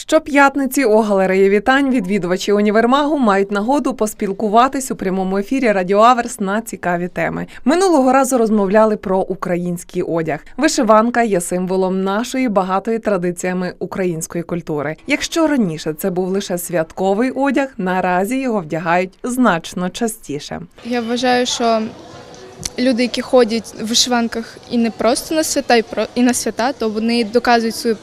Щоп'ятниці у галереї вітань відвідувачі універмагу мають нагоду поспілкуватись у прямому ефірі Радіо Аверс на цікаві теми. Минулого разу розмовляли про український одяг. Вишиванка є символом нашої багатої традиціями української культури. Якщо раніше це був лише святковий одяг, наразі його вдягають значно частіше. Я вважаю, що люди, які ходять в вишиванках і не просто на свята, і на свята, то вони доказують свій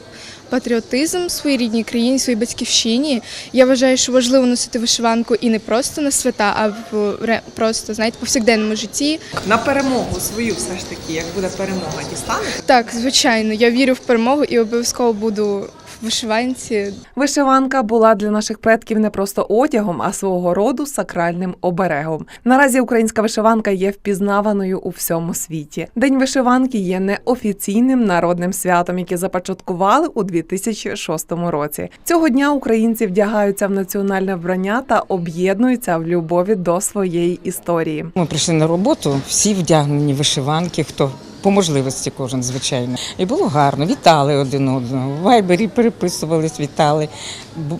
патріотизм своїй рідній країні, своїй батьківщині. Я вважаю, що важливо носити вишиванку і не просто на свята, а в просто знаєте, повсякденному житті. На перемогу свою все ж таки, як буде перемога, дістанете? Так, звичайно, я вірю в перемогу і обов'язково буду вишиванці. Вишиванка була для наших предків не просто одягом, а свого роду сакральним оберегом. Наразі українська вишиванка є впізнаваною у всьому світі. День вишиванки є неофіційним народним святом, яке започаткували у 2006 році. Цього дня українці вдягаються в національне вбрання та об'єднуються в любові до своєї історії. Ми прийшли на роботу, всі вдягнені вишиванки, хто по можливості кожен, звичайно. І було гарно, вітали один одного. В вайбері переписувались, вітали.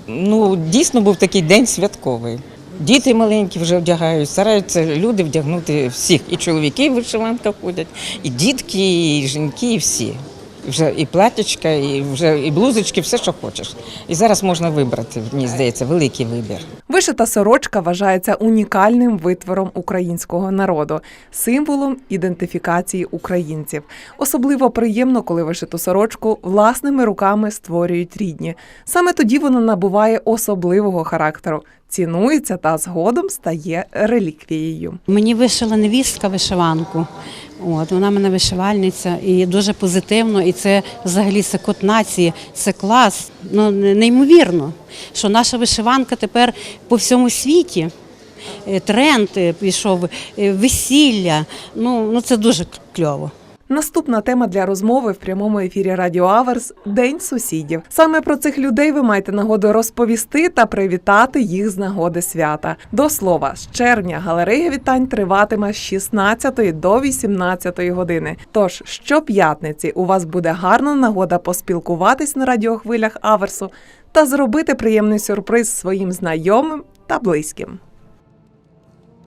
Ну, дійсно був такий день святковий. Діти маленькі вже вдягають, стараються люди вдягнути всіх. І чоловіки в вишиванках ходять, і дітки, і жінки, і всі. Вже і платячка, і вже і блузочки, все, що хочеш. І зараз можна вибрати, мені здається, великий вибір. Вишита сорочка вважається унікальним витвором українського народу, символом ідентифікації українців. Особливо приємно, коли вишиту сорочку власними руками створюють рідні. Саме тоді вона набуває особливого характеру, цінується та згодом стає реліквією. Мені вишила невістка вишиванку. От вона мене вишивальниця і дуже позитивно. І це взагалі це код нації, це клас. Ну неймовірно, що наша вишиванка тепер по всьому світі. Е, Тренд е, пішов, е, весілля. Ну, ну це дуже кльово. Наступна тема для розмови в прямому ефірі Радіо Аверс День сусідів. Саме про цих людей ви маєте нагоду розповісти та привітати їх з нагоди свята. До слова, з червня галерея вітань триватиме з 16 до 18 години. Тож щоп'ятниці у вас буде гарна нагода поспілкуватись на радіохвилях Аверсу та зробити приємний сюрприз своїм знайомим та близьким.